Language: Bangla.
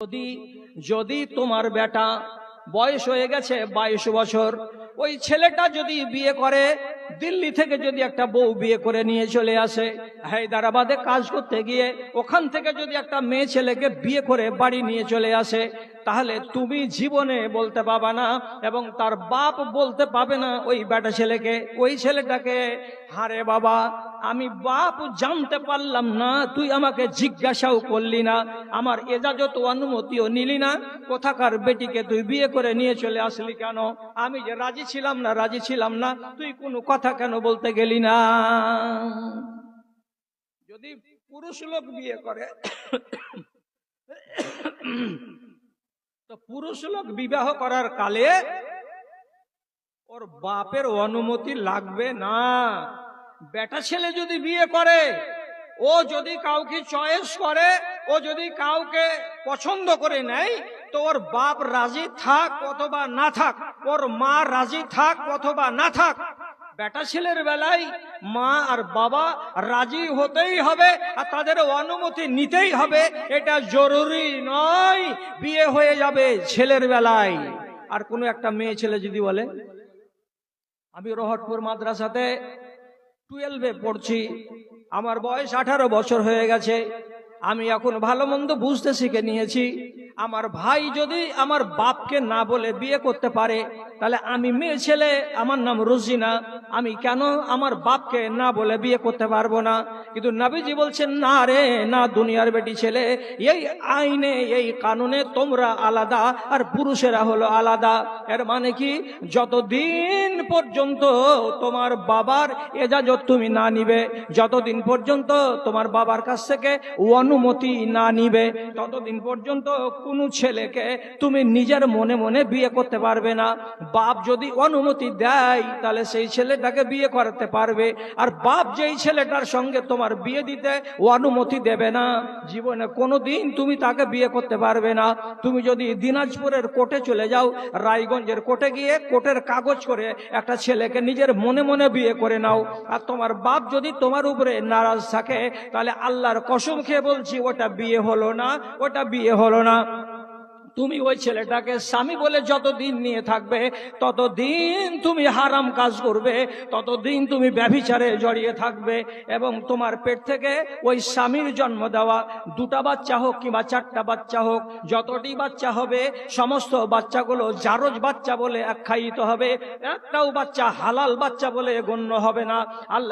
যদি যদি তোমার বেটা বয়স হয়ে গেছে বাইশ বছর ওই ছেলেটা যদি বিয়ে করে দিল্লি থেকে যদি একটা বউ বিয়ে করে নিয়ে চলে আসে, হায়দ্রাবাদে কাজ করতে গিয়ে ওখান থেকে যদি একটা মেয়ে ছেলেকে বিয়ে করে বাড়ি নিয়ে চলে আসে, তাহলে তুমি জীবনে বলতে পাবা না এবং তার বাপ বলতে পাবে না ওই বেটা ছেলেকে, ওই ছেলেটাকে, হারে বাবা, আমি বাপ জানতে পারলাম না, তুই আমাকে জিজ্ঞাসাও করলি না, আমার এজাজত অনুমতিও নিলি না, কোথাকার বেটিকে তুই বিয়ে করে নিয়ে চলে আসলি কেন? আমি যে রাজি ছিলাম না, রাজি ছিলাম না, তুই কোনো কথা কেন বলতে গেলি না? যদি পুরুষ লোক বিয়ে করে, তো পুরুষ লোক বিবাহ করার কালে ওর বাপের অনুমতি লাগবে না। বেটা ছেলে যদি বিয়ে করে, ও যদি কাউকে চয়েস করে, ও যদি কাউকে পছন্দ করে নেয়, তো ওর বাপ রাজি থাক অথবা না থাক, ওর মা রাজি থাক অথবা না থাক বেটা ছেলের বেলায় মা আর বাবা রাজি হতেই হবে আর তাদের অনুমতি নিতেই হবে, এটা জরুরি নয়। বিয়ে হয়ে যাবে ছেলের বেলায়। আর কোনো একটা মেয়ে ছেলে যদি বলে, আমি রহটপুর মাদ্রাসাতে টুয়েলভে পড়ছি, আমার বয়স আঠারো বছর হয়ে গেছে, আমি এখন ভালো মন্দ বুঝতে শিখে নিয়েছি আমার ভাই যদি আমার বাপকে না বলে বিয়ে করতে পারে, তাহলে আমি মেয়ে ছেলে, আমার নাম রুজিনা, আমি কেন আমার বাপকে না বলে বিয়ে করতে পারব না? কিন্তু নবীজি বলছেন, না রে, না দুনিয়ার বেটি ছেলে, এই আইনে, এই কানুনে তোমরা আলাদা, আর পুরুষেরা হলো আলাদা। এর মানে কি? যতদিন পর্যন্ত তোমার বাবার এজাজত তুমি না নিবে, যতদিন পর্যন্ত তোমার বাবার কাছ থেকে অনুমতি না নিবে, ততদিন পর্যন্ত কোনো ছেলেকে তুমি নিজের মনে মনে বিয়ে করতে পারবে না। বাপ যদি অনুমতি দেয়, তাহলে সেই ছেলেটাকে বিয়ে করাতে পারবে। আর বাপ যেই ছেলেটার সঙ্গে তোমার বিয়ে দিতে অনুমতি দেবে না, জীবনে কোনোদিন তুমি তাকে বিয়ে করতে পারবে না। তুমি যদি দিনাজপুরের কোর্টে চলে যাও, রায়গঞ্জের কোর্টে গিয়ে কোর্টের কাগজ করে একটা ছেলেকে নিজের মনে মনে বিয়ে করে নাও। আর তোমার বাপ যদি তোমার উপরে নারাজ থাকে, তাহলে আল্লাহর কসম খেয়ে বলছি, ওটা বিয়ে হলো না, ওটা বিয়ে হলো না। তুমি ওই ছেলেটাকে স্বামী বলে যতদিন নিয়ে থাকবে, ততদিন তুমি হারাম কাজ করবে, ততদিন তুমি ব্যভিচারে জড়িয়ে থাকবে এবং তোমার পেট থেকে ওই স্বামীর জন্ম দেওয়া দুটা বাচ্চা হোক কিংবা চারটা বাচ্চা হোক, যতটি বাচ্চা হবে, সমস্ত বাচ্চাগুলো জারজ বাচ্চা বলে আখ্যায়িত হবে, একটাও বাচ্চা হালাল বাচ্চা বলে গণ্য হবে না। আল্লাহ